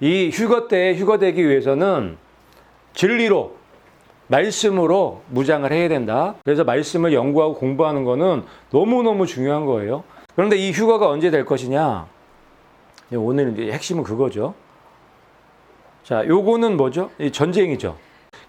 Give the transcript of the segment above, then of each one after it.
이 휴거 때에 휴거되기 위해서는 진리로 말씀으로 무장을 해야 된다. 그래서 말씀을 연구하고 공부하는 거는 너무너무 중요한 거예요. 그런데 이 휴거가 언제 될 것이냐? 오늘 이제 핵심은 그거죠. 자, 요거는 뭐죠? 이 전쟁이죠.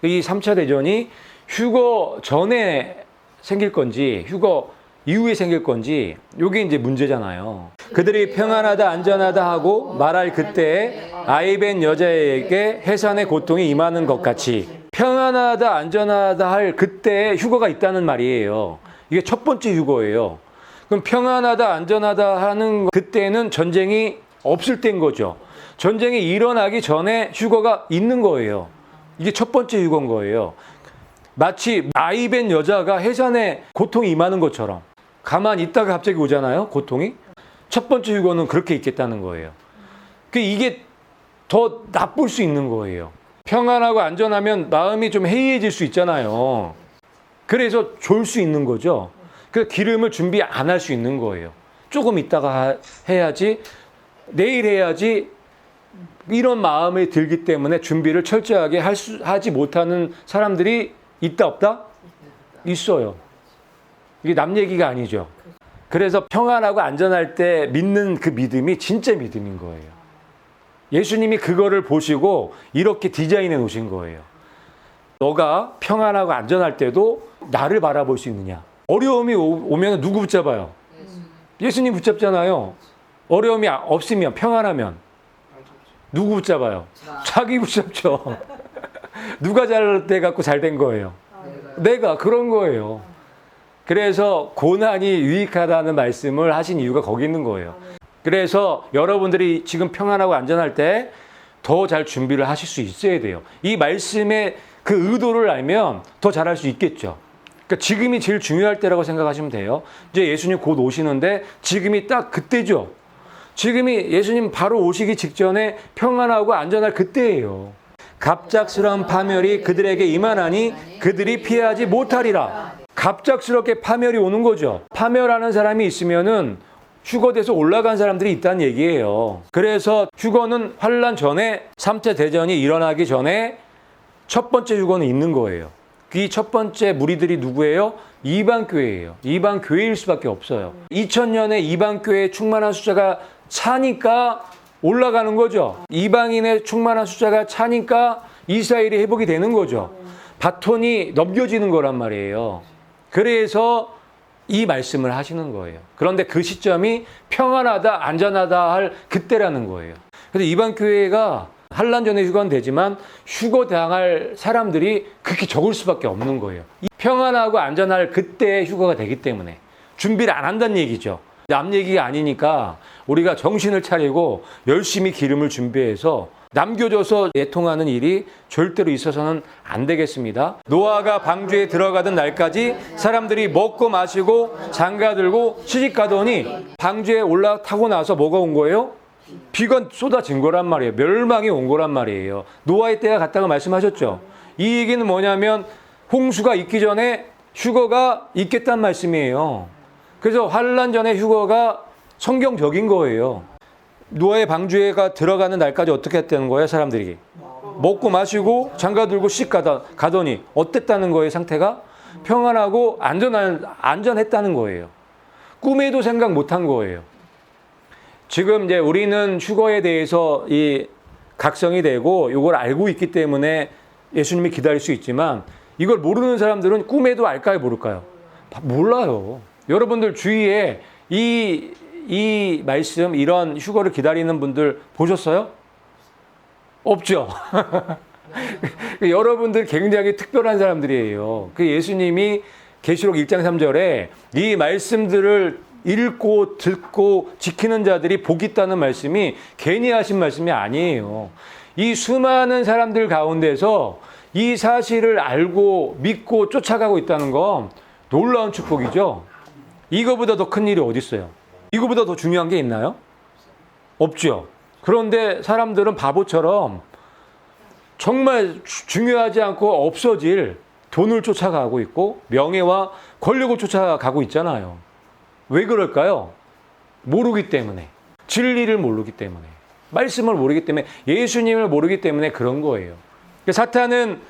이 3차 대전이 휴거 전에 생길 건지 휴거 이후에 생길 건지 요게 이제 문제잖아요. 그들이 평안하다 안전하다 하고 말할 그때에 아이벤 여자에게 해산의 고통이 임하는 것 같이 평안하다 안전하다 할 그때에 휴거가 있다는 말이에요. 이게 첫 번째 휴거예요. 그럼 평안하다 안전하다 하는 그때는 전쟁이 없을 때인 거죠. 전쟁이 일어나기 전에 휴거가 있는 거예요. 이게 첫 번째 휴거인 거예요. 마치 아이벤 여자가 해산에 고통이 임하는 것처럼 가만히 있다가 갑자기 오잖아요. 고통이. 첫 번째 휴거는 그렇게 있겠다는 거예요. 그 이게 더 나쁠 수 있는 거예요. 평안하고 안전하면 마음이 좀 해이해질 수 있잖아요. 그래서 졸 수 있는 거죠. 그 기름을 준비 안 할 수 있는 거예요. 조금 있다가 하- 해야지, 내일 해야지, 이런 마음이 들기 때문에 준비를 철저하게 할 수, 하지 못하는 사람들이 있다, 없다? 있어요. 이게 남 얘기가 아니죠. 그래서 평안하고 안전할 때 믿는 그 믿음이 진짜 믿음인 거예요. 예수님이 그거를 보시고 이렇게 디자인해 놓으신 거예요. 너가 평안하고 안전할 때도 나를 바라볼 수 있느냐. 어려움이 오- 오면 누구 붙잡아요? 예수님 붙잡잖아요. 어려움이 아- 없으면 평안하면 누구 붙잡아요? 자기 붙잡죠. 누가 잘 돼 갖고 잘 된 거예요. 내가 그런 거예요. 그래서 고난이 유익하다는 말씀을 하신 이유가 거기 있는 거예요. 그래서 여러분들이 지금 평안하고 안전할 때 더 잘 준비를 하실 수 있어야 돼요. 이 말씀의 그 의도를 알면 더 잘할 수 있겠죠. 그러니까 지금이 제일 중요할 때라고 생각하시면 돼요. 이제 예수님 곧 오시는데 지금이 딱 그때죠. 지금이 예수님 바로 오시기 직전에 평안하고 안전할 그때예요. 갑작스러운 파멸이 그들에게 임하나니 그들이 피하지 못하리라. 갑작스럽게 파멸이 오는 거죠. 파멸하는 사람이 있으면은 휴거돼서 올라간 사람들이 있다는 얘기예요. 그래서 휴거는 환란 전에 3차 대전이 일어나기 전에 첫 번째 휴거는 있는 거예요. 이첫 번째 무리들이 누구예요? 이방 교회예요. 이방 교회일 수밖에 없어요. 2000년에 이방 교회에 충만한 숫자가 차니까 올라가는 거죠. 이방인의 충만한 숫자가 차니까 이스라엘이 회복이 되는 거죠. 바톤이 넘겨지는 거란 말이에요. 그래서 이 말씀을 하시는 거예요. 그런데 그 시점이 평안하다, 안전하다 할 그때라는 거예요. 그래서 이방 교회가 한란 전에 휴가는 되지만 휴거 당할 사람들이 그렇게 적을 수밖에 없는 거예요. 이 평안하고 안전할 그때 휴가가 되기 때문에 준비를 안 한다는 얘기죠. 남 얘기가 아니니까 우리가 정신을 차리고 열심히 기름을 준비해서 남겨줘서 내통하는 일이 절대로 있어서는 안 되겠습니다. 노아가 방주에 들어가던 날까지 사람들이 먹고 마시고 장가 들고 시집 가더니 방주에 올라타고 나서 뭐가 온 거예요? 비가 쏟아진 거란 말이에요. 멸망이 온 거란 말이에요. 노아의 때가 갔다고 말씀하셨죠. 이 얘기는 뭐냐면 홍수가 있기 전에 휴거가 있겠다는 말씀이에요. 그래서 환란 전에 휴거가 성경적인 거예요. 노아의 방주에가 들어가는 날까지 어떻게 했다는 거예요, 사람들이? 먹고 마시고 장가 들고 씩 가다, 가더니 어땠다는 거예요, 상태가? 평안하고 안전한, 안전했다는 거예요. 꿈에도 생각 못한 거예요. 지금 이제 우리는 휴거에 대해서 이 각성이 되고 이걸 알고 있기 때문에 예수님이 기다릴 수 있지만 이걸 모르는 사람들은 꿈에도 알까요, 모를까요? 몰라요. 여러분들 주위에 이, 이 말씀, 이런 휴거를 기다리는 분들 보셨어요? 없죠. 여러분들 굉장히 특별한 사람들이에요. 그 예수님이 계시록 1장 3절에 이 말씀들을 읽고 듣고 지키는 자들이 복 있다는 말씀이 괜히 하신 말씀이 아니에요. 이 수많은 사람들 가운데서 이 사실을 알고 믿고 쫓아가고 있다는 건 놀라운 축복이죠. 이거보다 더 큰 일이 어디 있어요? 이거보다 더 중요한 게 있나요? 없죠. 그런데 사람들은 바보처럼 정말 주- 중요하지 않고 없어질 돈을 쫓아가고 있고 명예와 권력을 쫓아가고 있잖아요. 왜 그럴까요? 모르기 때문에. 진리를 모르기 때문에. 말씀을 모르기 때문에 예수님을 모르기 때문에 그런 거예요. 그러니까 사탄은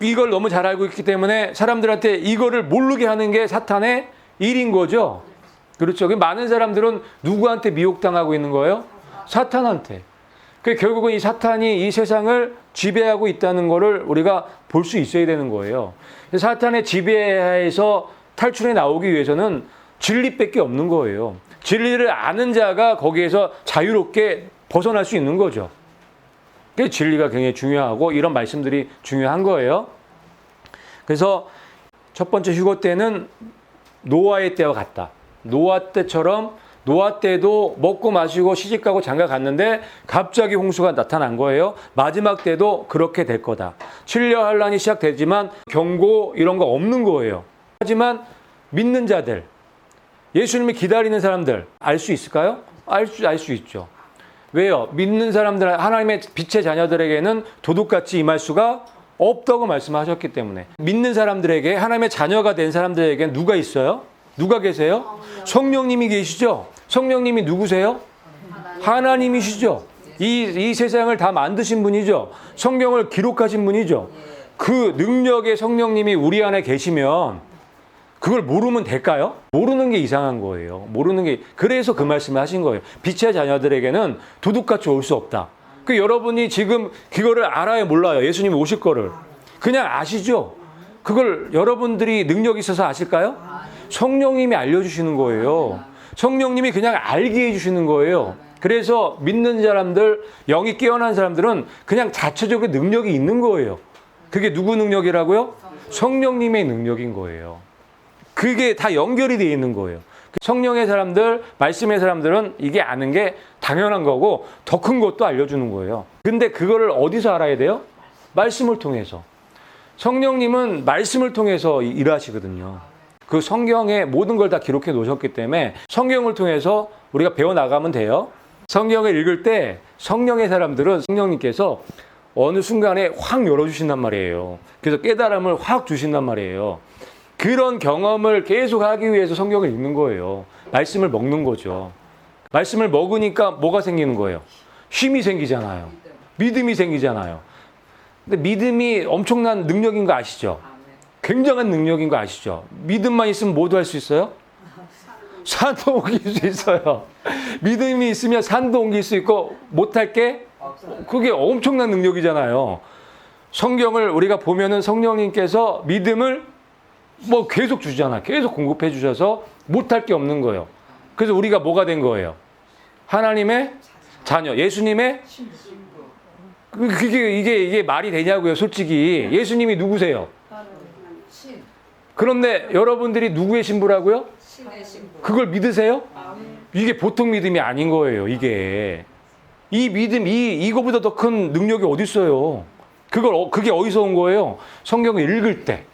이걸 너무 잘 알고 있기 때문에 사람들한테 이거를 모르게 하는 게 사탄의 일인 거죠. 그렇죠. 그 많은 사람들은 누구한테 미혹당하고 있는 거예요? 사탄한테. 그 결국은 이 사탄이 이 세상을 지배하고 있다는 것을 우리가 볼 수 있어야 되는 거예요. 사탄의 지배하에서 탈출해 나오기 위해서는 진리밖에 없는 거예요. 진리를 아는 자가 거기에서 자유롭게 벗어날 수 있는 거죠. 그 진리가 굉장히 중요하고 이런 말씀들이 중요한 거예요. 그래서 첫 번째 휴거 때는 노아의 때와 같다. 노아 때처럼 노아 때도 먹고 마시고 시집 가고 장가 갔는데 갑자기 홍수가 나타난 거예요. 마지막 때도 그렇게 될 거다. 7년 환란이 시작되지만 경고 이런 거 없는 거예요. 하지만 믿는 자들, 예수님을 기다리는 사람들 알 수 있을까요? 알 수 알 수 있죠. 왜요? 믿는 사람들 하나님의 빛의 자녀들에게는 도둑같이 임할 수가 없다고 말씀하셨기 때문에 믿는 사람들에게 하나님의 자녀가 된 사람들에게 누가 있어요? 누가 계세요? 성령님이 계시죠? 성령님이 누구세요? 하나님이시죠? 이, 이 세상을 다 만드신 분이죠? 성경을 기록하신 분이죠? 그 능력의 성령님이 우리 안에 계시면 그걸 모르면 될까요? 모르는 게 이상한 거예요. 모르는 게 그래서 그 말씀을 하신 거예요. 빛의 자녀들에게는 도둑같이 올 수 없다. 그 여러분이 지금 그거를 알아요, 몰라요? 예수님이 오실 거를 그냥 아시죠? 그걸 여러분들이 능력 있어서 아실까요? 성령님이 알려주시는 거예요. 성령님이 그냥 알게 해주시는 거예요. 그래서 믿는 사람들, 영이 깨어난 사람들은 그냥 자체적으로 능력이 있는 거예요. 그게 누구 능력이라고요? 성령님의 능력인 거예요. 그게 다 연결이 되어 있는 거예요. 성령의 사람들, 말씀의 사람들은 이게 아는 게 당연한 거고 더 큰 것도 알려주는 거예요. 근데 그거를 어디서 알아야 돼요? 말씀을 통해서. 성령님은 말씀을 통해서 일하시거든요. 그 성경에 모든 걸 다 기록해 놓으셨기 때문에 성경을 통해서 우리가 배워 나가면 돼요. 성경을 읽을 때 성령의 사람들은 성령님께서 어느 순간에 확 열어주신단 말이에요. 그래서 깨달음을 확 주신단 말이에요. 그런 경험을 계속 하기 위해서 성경을 읽는 거예요. 말씀을 먹는 거죠. 말씀을 먹으니까 뭐가 생기는 거예요? 힘이 생기잖아요. 믿음이 생기잖아요. 근데 믿음이 엄청난 능력인 거 아시죠? 굉장한 능력인 거 아시죠? 믿음만 있으면 모두 할 수 있어요? 산도 옮길 수 있어요. 믿음이 있으면 산도 옮길 수 있고 못할 게 그게 엄청난 능력이잖아요. 성경을 우리가 보면은 성령님께서 믿음을 뭐 계속 주잖아. 계속 공급해 주셔서 못할 게 없는 거예요. 그래서 우리가 뭐가 된 거예요? 하나님의 자녀, 예수님의 그- 그게 이게 이게 말이 되냐고요, 솔직히. 예수님이 누구세요? 신, 그런데 여러분들이 누구의 신부라고요? 신의 신부. 그걸 믿으세요? 이게 보통 믿음이 아닌 거예요, 이게. 이 믿음, 이, 이거보다 더 큰 능력이 어디 있어요? 그걸, 어- 그게 어디서 온 거예요? 성경을 읽을 때.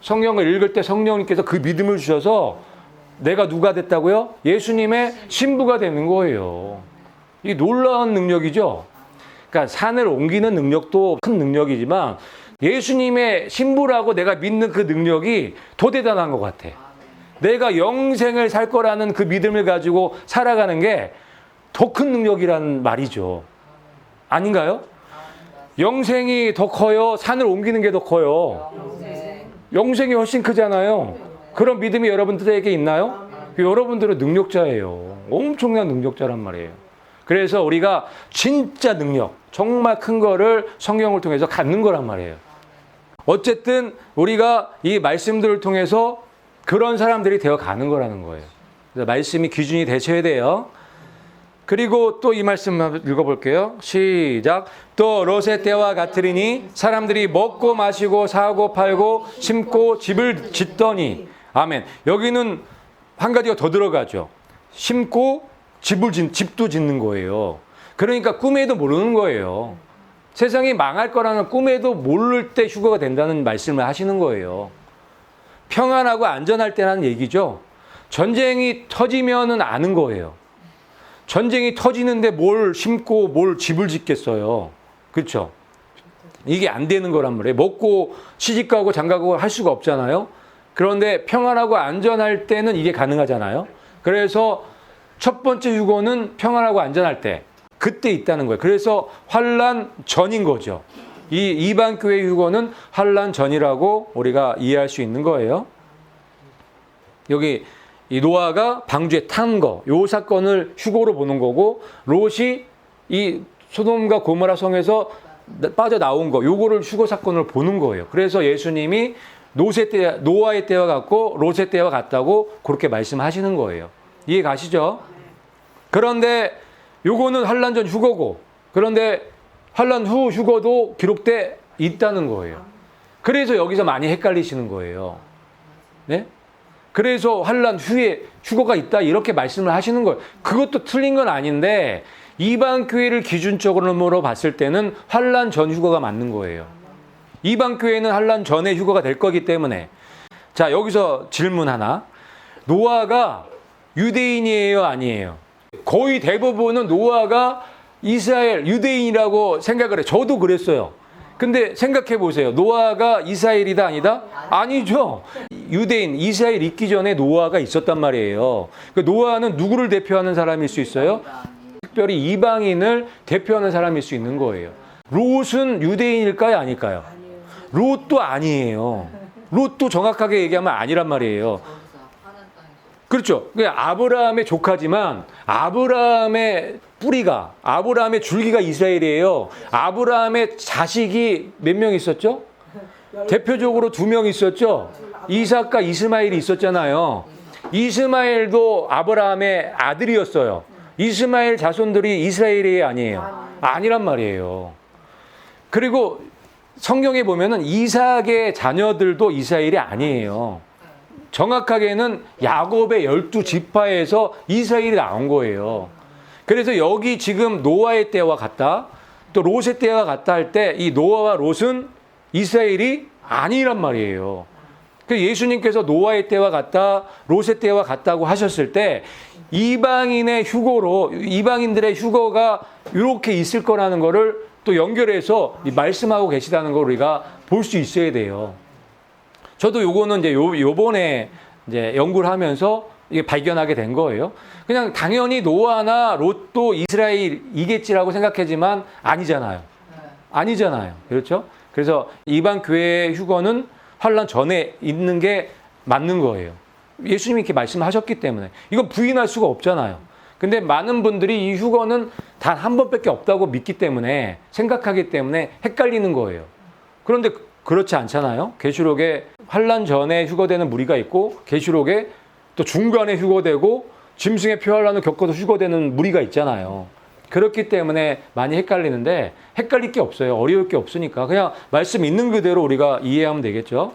성경을 읽을 때 성령님께서 그 믿음을 주셔서 내가 누가 됐다고요? 예수님의 신부가 되는 거예요. 이 놀라운 능력이죠? 그러니까 산을 옮기는 능력도 큰 능력이지만 예수님의 신부라고 내가 믿는 그 능력이 더 대단한 것 같아. 내가 영생을 살 거라는 그 믿음을 가지고 살아가는 게 더 큰 능력이란 말이죠. 아닌가요? 영생이 더 커요? 산을 옮기는 게 더 커요? 영생. 영생이 훨씬 크잖아요. 그런 믿음이 여러분들에게 있나요? 여러분들은 능력자예요. 엄청난 능력자란 말이에요. 그래서 우리가 진짜 능력, 정말 큰 거를 성경을 통해서 갖는 거란 말이에요. 어쨌든 우리가 이 말씀들을 통해서 그런 사람들이 되어 가는 거라는 거예요. 말씀이 기준이 되셔야 돼요. 그리고 또 이 말씀 읽어볼게요. 시작. 또 롯의 때와 같으리니 사람들이 먹고 마시고 사고 팔고 심고 집을 짓더니 아멘. 여기는 한 가지가 더 들어가죠. 심고 집을 짓, 집도 짓는 거예요. 그러니까 꿈에도 모르는 거예요. 세상이 망할 거라는 꿈에도 모를 때 휴거가 된다는 말씀을 하시는 거예요. 평안하고 안전할 때라는 얘기죠. 전쟁이 터지면은 아는 거예요. 전쟁이 터지는데 뭘 심고 뭘 집을 짓겠어요. 그렇죠? 이게 안 되는 거란 말이에요. 먹고 시집 가고 장가고 할 수가 없잖아요. 그런데 평안하고 안전할 때는 이게 가능하잖아요. 그래서 첫 번째 유고는 평안하고 안전할 때. 그때 있다는 거예요. 그래서 환란 전인 거죠. 이 이방 교회 휴거는 환란 전이라고 우리가 이해할 수 있는 거예요. 여기 이 노아가 방주에 탄 거, 요 사건을 휴거로 보는 거고 롯이 이 소돔과 고모라 성에서 나- 빠져 나온 거, 요거를 휴거 사건을 보는 거예요. 그래서 예수님이 노세 때, 노아의 때와 같고 롯의 때와 같다고 그렇게 말씀하시는 거예요. 이해 가시죠? 그런데 요거는 환란 전 휴거고 그런데 환란 후 휴거도 기록돼 있다는 거예요. 그래서 여기서 많이 헷갈리시는 거예요. 네? 그래서 환란 후에 휴거가 있다 이렇게 말씀을 하시는 거예요. 그것도 틀린 건 아닌데 이방 교회를 기준적으로 봤을 때는 환란 전 휴거가 맞는 거예요. 이방 교회는 환란 전에 휴거가 될 거기 때문에 자 여기서 질문 하나 노아가 유대인이에요 아니에요? 거의 대부분은 노아가 이스라엘 유대인이라고 생각을 해. 저도 그랬어요. 근데 생각해 보세요. 노아가 이스라엘이다 아니다? 아니죠. 유대인 이스라엘 있기 전에 노아가 있었단 말이에요. 그 노아는 누구를 대표하는 사람일 수 있어요? 특별히 이방인을 대표하는 사람일 수 있는 거예요. 롯은 유대인일까요, 아닐까요? 롯도 아니에요. 롯도 정확하게 얘기하면 아니란 말이에요. 그렇죠. 그 아브라함의 조카지만 아브라함의 뿌리가 아브라함의 줄기가 이스라엘이에요. 아브라함의 자식이 몇 명 있었죠? 대표적으로 두 명 있었죠. 이삭과 이스마엘이 있었잖아요. 이스마엘도 아브라함의 아들이었어요. 이스마엘 자손들이 이스라엘이 아니에요. 아니란 말이에요. 그리고 성경에 보면은 이삭의 자녀들도 이스라엘이 아니에요. 정확하게는 야곱의 열두 지파에서 이스라엘이 나온 거예요. 그래서 여기 지금 노아의 때와 같다, 또 롯의 때와 같다 할 때 이 노아와 롯은 이스라엘이 아니란 말이에요. 그 예수님께서 노아의 때와 같다, 롯의 때와 같다고 하셨을 때 이방인의 휴거로 이방인들의 휴거가 이렇게 있을 거라는 거를 또 연결해서 이 말씀하고 계시다는 걸 우리가 볼 수 있어야 돼요. 저도 요거는 이제 요, 요번에 이제 연구를 하면서 이게 발견하게 된 거예요. 그냥 당연히 노아나 롯도 이스라엘이겠지라고 생각하지만 아니잖아요. 아니잖아요. 그렇죠? 그래서 이방 교회의 휴거는 환란 전에 있는 게 맞는 거예요. 예수님이 이렇게 말씀하셨기 때문에 이건 부인할 수가 없잖아요. 근데 많은 분들이 이 휴거는 단 한 번밖에 없다고 믿기 때문에 생각하기 때문에 헷갈리는 거예요. 그런데 그렇지 않잖아요. 계시록에 환란 전에 휴거되는 무리가 있고 계시록에 또 중간에 휴거되고 짐승의 표환란을 겪어도 휴거되는 무리가 있잖아요. 그렇기 때문에 많이 헷갈리는데 헷갈릴 게 없어요. 어려울 게 없으니까 그냥 말씀 있는 그대로 우리가 이해하면 되겠죠.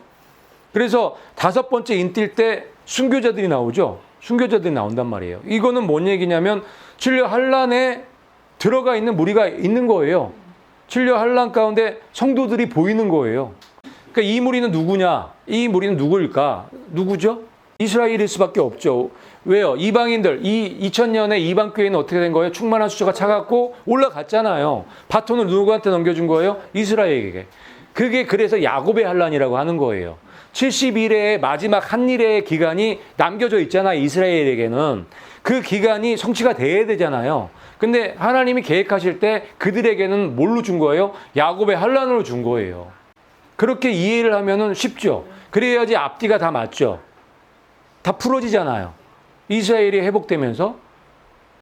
그래서 다섯 번째 인뛸 때 순교자들이 나오죠. 순교자들이 나온단 말이에요. 이거는 뭔 얘기냐면 진료 환란에 들어가 있는 무리가 있는 거예요. 진료 환란 가운데 성도들이 보이는 거예요. 그러니까 이 무리는 누구냐? 이 무리는 누구일까? 누구죠? 이스라엘일 수밖에 없죠. 왜요? 이방인들 이 2000년에 이방 교회는 어떻게 된 거예요? 충만한 수저가 차갖고 올라갔잖아요. 바톤을 누구한테 넘겨준 거예요? 이스라엘에게. 그게 그래서 야곱의 환란이라고 하는 거예요. 70일의 마지막 한일의 기간이 남겨져 있잖아요. 이스라엘에게는. 그 기간이 성취가 돼야 되잖아요. 근데 하나님이 계획하실 때 그들에게는 뭘로 준 거예요? 야곱의 환란으로 준 거예요. 그렇게 이해를 하면은 쉽죠. 그래야지 앞뒤가 다 맞죠. 다 풀어지잖아요. 이스라엘이 회복되면서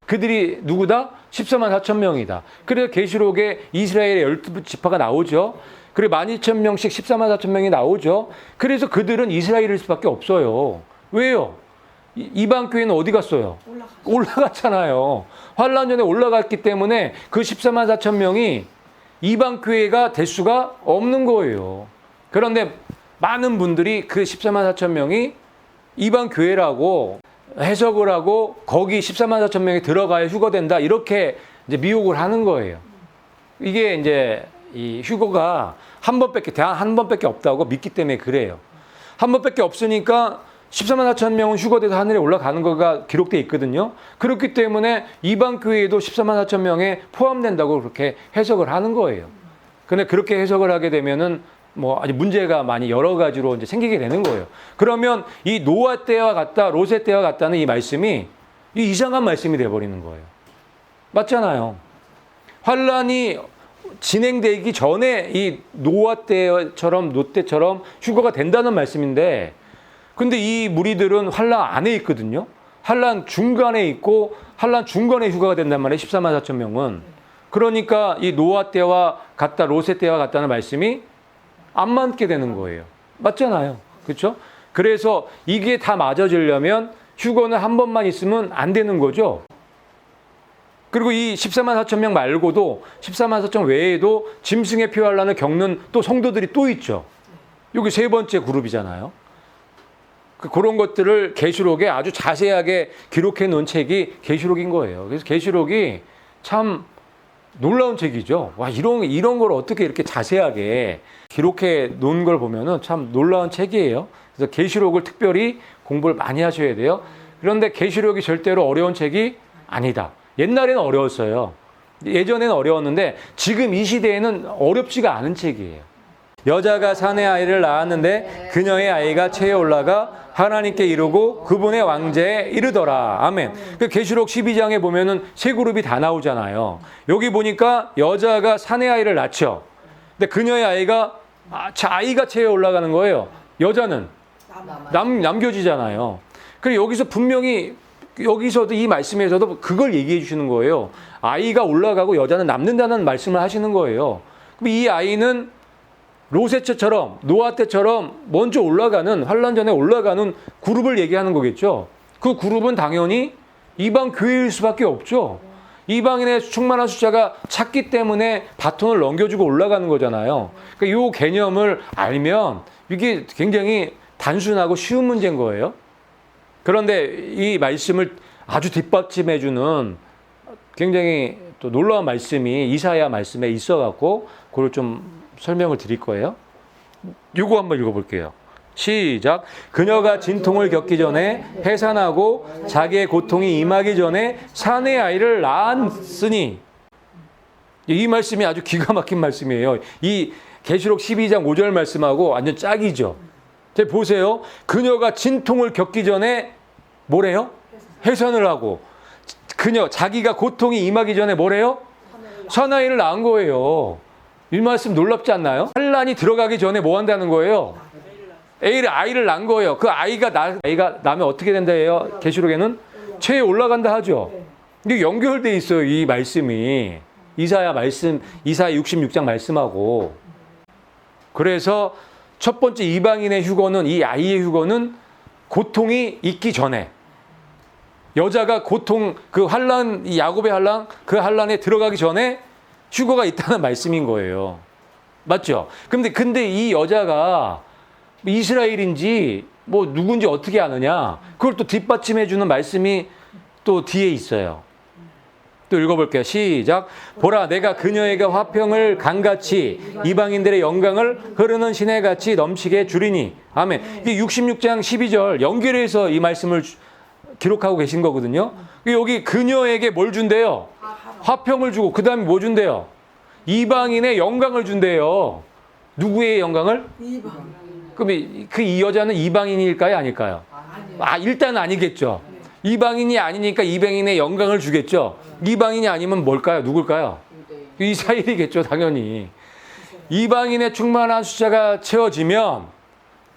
그들이 누구다? 14만 4천 명이다. 그래서 계시록에 이스라엘의 열두 지파가 나오죠. 그리고 12,000명씩 14만 4천 명이 나오죠. 그래서 그들은 이스라엘일 수밖에 없어요. 왜요? 이- 이방 교회는 어디 갔어요? 올라갔잖아요. 환란 전에 올라갔기 때문에 그 14만 4천 명이 이방 교회가 될 수가 없는 거예요. 그런데 많은 분들이 그 14만 4천 명이 이방 교회라고 해석을 하고 거기 14만 4천 명이 들어가야 휴거된다 이렇게 이제 미혹을 하는 거예요. 이게 이제 이 휴거가 한 번밖에 대한 한 번밖에 없다고 믿기 때문에 그래요. 한 번밖에 없으니까 14만 4천 명은 휴거돼서 하늘에 올라가는 거가 기록돼 있거든요. 그렇기 때문에 이방 교회에도 14만 4천 명에 포함된다고 그렇게 해석을 하는 거예요. 근데 그렇게 해석을 하게 되면은 뭐 아주 문제가 많이 여러 가지로 이제 생기게 되는 거예요. 그러면 이 노아 때와 같다, 롯의 때와 같다는 이 말씀이 이 이상한 말씀이 돼 버리는 거예요. 맞잖아요. 환란이 진행되기 전에 이 노아 때처럼 노 때처럼 휴거가 된다는 말씀인데 근데 이 무리들은 환란 안에 있거든요. 환란 중간에 있고 환란 중간에 휴가가 된단 말이에요. 14만 4천 명은. 그러니까 이 노아 때와 같다 로세 때와 같다는 말씀이 안 맞게 되는 거예요. 맞잖아요. 그렇죠? 그래서 이게 다 맞아지려면 휴거는 한 번만 있으면 안 되는 거죠. 그리고 이 14만 4천 명 말고도 14만 4천 외에도 짐승의 피환란을 겪는 또 성도들이 또 있죠. 여기 세 번째 그룹이잖아요. 그- 그런 것들을 계시록에 아주 자세하게 기록해 놓은 책이 계시록인 거예요. 그래서 계시록이 참 놀라운 책이죠. 와 이런 이런 걸 어떻게 이렇게 자세하게 기록해 놓은 걸 보면은 참 놀라운 책이에요. 그래서 계시록을 특별히 공부를 많이 하셔야 돼요. 그런데 계시록이 절대로 어려운 책이 아니다. 옛날에는 어려웠어요. 예전에는 어려웠는데 지금 이 시대에는 어렵지가 않은 책이에요. 여자가 사내 아이를 낳았는데 그녀의 아이가 체에 올라가 하나님께 이르고 그분의 왕제에 이르더라. 아멘. 그 계시록 12장에 보면은 세 그룹이 다 나오잖아요. 여기 보니까 여자가 사내 아이를 낳죠. 근데 그녀의 아이가 아, 자, 아이가 체에 올라가는 거예요. 여자는 남, 남겨지잖아요. 그리고 여기서 분명히 여기서도 이 말씀에서도 그걸 얘기해 주시는 거예요. 아이가 올라가고 여자는 남는다는 말씀을 하시는 거예요. 그럼 이 아이는 로세처럼 노아 때처럼 먼저 올라가는 환란 전에 올라가는 그룹을 얘기하는 거겠죠. 그 그룹은 당연히 이방 교회일 수밖에 없죠. 이방인의 충만한 숫자가 작기 때문에 바톤을 넘겨주고 올라가는 거잖아요. 그러니까 이 개념을 알면 이게 굉장히 단순하고 쉬운 문제인 거예요. 그런데 이 말씀을 아주 뒷받침해주는 굉장히 또 놀라운 말씀이 이사야 말씀에 있어갖고 그걸 좀 설명을 드릴 거예요. 요거 한번 읽어볼게요. 시작. 그녀가 진통을 겪기 전에 해산하고 자기의 고통이 임하기 전에 사내 아이를 낳았으니 이 말씀이 아주 기가 막힌 말씀이에요. 이 계시록 12장 5절 말씀하고 완전 짝이죠. 자, 보세요. 그녀가 진통을 겪기 전에 뭐래요? 해산을 하고 그녀 자기가 고통이 임하기 전에 뭐래요? 사나이를 낳은 거예요. 이 말씀 놀랍지 않나요? 환란이 들어가기 전에 뭐 한다는 거예요? A를 아이를 낳은 거예요. 그 아이가 나 아이가 나면 어떻게 된다예요? 계시록에는 체에 올라간다 하죠. 이게 연결돼 있어요. 이 말씀이 이사야 말씀 이사야 66장 말씀하고 그래서 첫 번째 이방인의 휴거는 이 아이의 휴거는 고통이 있기 전에 여자가 고통 그 환란 이 야곱의 환란 그 환란에 들어가기 전에 휴거가 있다는 말씀인 거예요. 맞죠? 근데 근데 이 여자가 이스라엘인지 뭐 누군지 어떻게 아느냐? 그걸 또 뒷받침해 주는 말씀이 또 뒤에 있어요. 또 읽어볼게요. 시작. 보라, 내가 그녀에게 화평을 강같이 이방인들의 영광을 흐르는 시내같이 넘치게 주리니. 아멘. 이게 66장 12절 연결해서 이 말씀을 주- 기록하고 계신 거거든요. 여기 그녀에게 뭘 준대요? 화평을 주고 그 다음에 뭐 준대요? 이방인의 영광을 준대요. 누구의 영광을? 그럼 이- 그이 여자는 이방인일까요? 아닐까요? 아, 일단 아니겠죠. 이방인이 아니니까 이방인의 영광을 주겠죠. 이방인이 아니면 뭘까요? 누굴까요? 이스라엘이겠죠, 당연히. 이방인의 충만한 숫자가 채워지면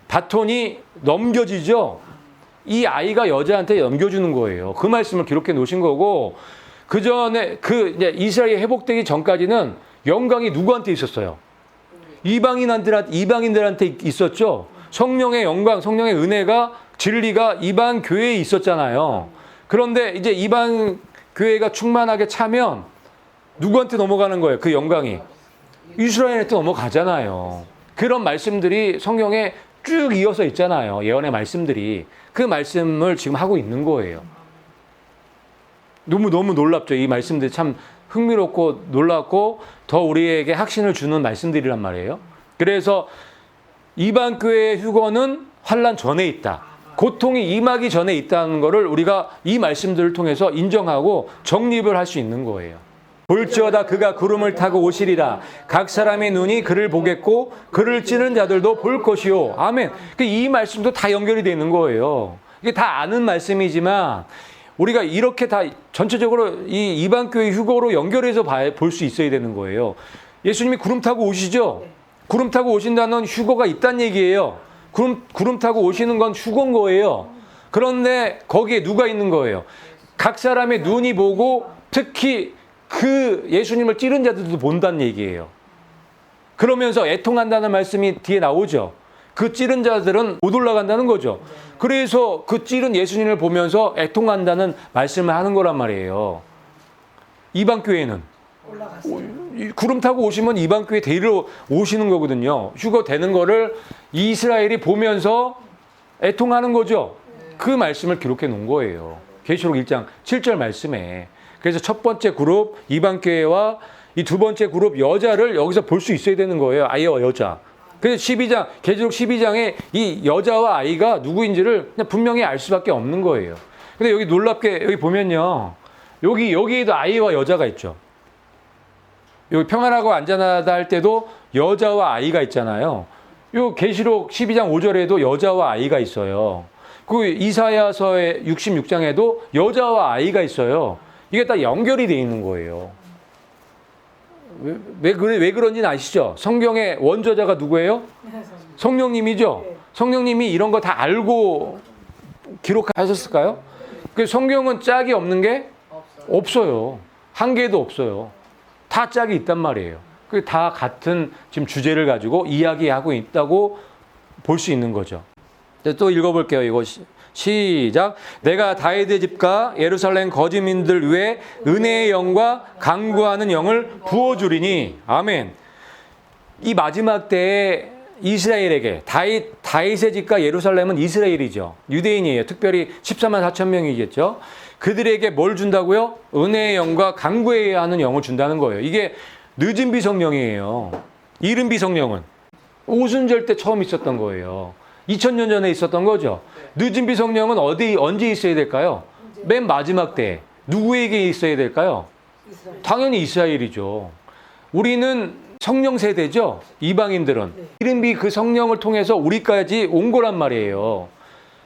바톤이 넘겨지죠. 이 아이가 여자한테 넘겨주는 거예요. 그 말씀을 기록해 놓으신 거고, 그 전에, 그, 이스라엘이 회복되기 전까지는 영광이 누구한테 있었어요? 이방인한테, 이방인들한테 있었죠. 성령의 영광, 성령의 은혜가, 진리가 이방 교회에 있었잖아요. 그런데 이제 이방 교회가 충만하게 차면 누구한테 넘어가는 거예요? 그 영광이. 이스라엘한테 넘어가잖아요. 그런 말씀들이 성경에 쭉 이어서 있잖아요. 예언의 말씀들이. 그 말씀을 지금 하고 있는 거예요. 너무 너무 놀랍죠. 이 말씀들이 참 흥미롭고 놀랍고 더 우리에게 확신을 주는 말씀들이란 말이에요. 그래서 이방 교회의 휴거는 환란 전에 있다. 고통이 임하기 전에 있다는 것을 우리가 이 말씀들을 통해서 인정하고 정립을 할 수 있는 거예요. 볼지어다 그가 구름을 타고 오시리라. 각 사람의 눈이 그를 보겠고 그를 찌는 자들도 볼 것이요. 아멘. 그이 말씀도 다 연결이 되는 거예요. 이게 다 아는 말씀이지만 우리가 이렇게 다 전체적으로 이 이방 교회 휴거로 연결해서 볼 수 있어야 되는 거예요. 예수님이 구름 타고 오시죠? 구름 타고 오신다는 휴거가 있다는 얘기예요. 구름, 구름 타고 오시는 건 휴거인 거예요. 그런데 거기에 누가 있는 거예요? 각 사람의 눈이 보고 특히 그 예수님을 찌른 자들도 본다는 얘기예요. 그러면서 애통한다는 말씀이 뒤에 나오죠. 그 찌른 자들은 못 올라간다는 거죠. 그래서 그 찌른 예수님을 보면서 애통한다는 말씀을 하는 거란 말이에요. 이방 교회는 올라갔어요. 이 구름 타고 오시면 이방 교회 데리러 오시는 거거든요. 휴거 되는 거를 이스라엘이 보면서 애통하는 거죠. 그 말씀을 기록해 놓은 거예요. 계시록 1장 7절 말씀에. 그래서 첫 번째 그룹 이방 교회와 이 두 번째 그룹 여자를 여기서 볼 수 있어야 되는 거예요. 아이와 여자. 그래서 12장 계시록 12장에 이 여자와 아이가 누구인지를 분명히 알 수밖에 없는 거예요. 근데 여기 놀랍게 여기 보면요. 여기 여기에도 아이와 여자가 있죠. 여기 평안하고 안전하다 할 때도 여자와 아이가 있잖아요. 요 계시록 12장 5절에도 여자와 아이가 있어요. 그 이사야서의 66장에도 여자와 아이가 있어요. 이게 다 연결이 돼 있는 거예요. 왜, 왜, 그래, 왜 그런지는 아시죠? 성경의 원저자가 누구예요? 성령님이죠? 성령님이 이런 거 다 알고 기록하셨을까요? 그 성경은 짝이 없는 게 없어요. 한 개도 없어요. 다 짝이 있단 말이에요. 그 다 같은 지금 주제를 가지고 이야기하고 있다고 볼 수 있는 거죠. 이제 또 읽어볼게요. 이거 시- 시작. 내가 다윗의 집과 예루살렘 거짓민들 위에 은혜의 영과 강구하는 영을 부어주리니 아멘. 이 마지막 때에 이스라엘에게 다윗 다윗의 집과 예루살렘은 이스라엘이죠. 유대인이에요. 특별히 14만 4천 명이겠죠. 그들에게 뭘 준다고요? 은혜의 영과 강구해야 하는 영을 준다는 거예요. 이게 늦은 비성령이에요. 이른 비성령은 오순절 때 처음 있었던 거예요. 2000년 전에 있었던 거죠. 늦은 비성령은 어디 언제 있어야 될까요? 맨 마지막 때 누구에게 있어야 될까요? 당연히 이스라엘이죠. 우리는 성령 세대죠. 이방인들은 이른비 그 성령을 통해서 우리까지 온 거란 말이에요.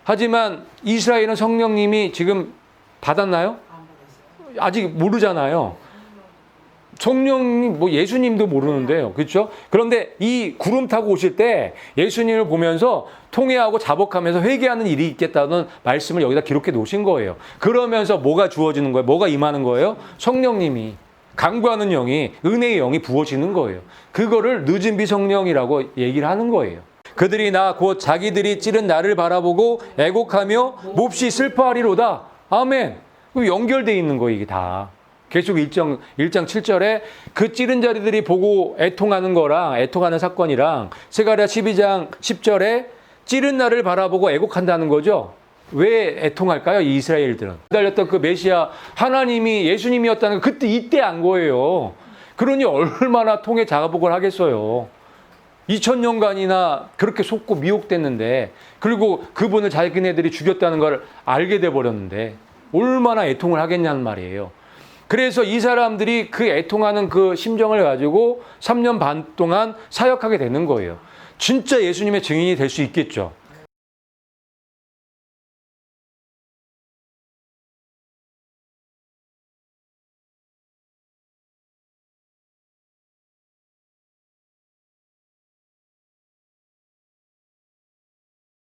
하지만 이스라엘은 성령님이 지금 받았나요? 아직 모르잖아요. 성령님, 뭐 예수님도 모르는데요. 그렇죠? 그런데 이 구름 타고 오실 때 예수님을 보면서 통회하고 자복하면서 회개하는 일이 있겠다는 말씀을 여기다 기록해 놓으신 거예요. 그러면서 뭐가 주어지는 거예요? 뭐가 임하는 거예요? 성령님이. 강구하는 영이, 은혜의 영이 부어지는 거예요. 그거를 늦은 비 성령이라고 얘기를 하는 거예요. 그들이 나 곧 자기들이 찌른 나를 바라보고 애곡하며 몹시 슬퍼하리로다. 아멘. 그 연결돼 있는 거예요, 이게 다. 계속 1장, 1장 7절에 그 찌른 자리들이 보고 애통하는 거랑 애통하는 사건이랑 세가랴 12장 10절에 찌른 나를 바라보고 애곡한다는 거죠. 왜 애통할까요? 이 이스라엘들은. 기다렸던 그 메시아 하나님이 예수님이었다는 거 그때 이때 안 거예요. 그러니 얼마나 통해 자복을 하겠어요. 2000년간이나 그렇게 속고 미혹됐는데 그리고 그분을 자기네들이 죽였다는 걸 알게 돼 버렸는데 얼마나 애통을 하겠냐는 말이에요. 그래서 이 사람들이 그 애통하는 그 심정을 가지고 3년 반 동안 사역하게 되는 거예요. 진짜 예수님의 증인이 될 수 있겠죠.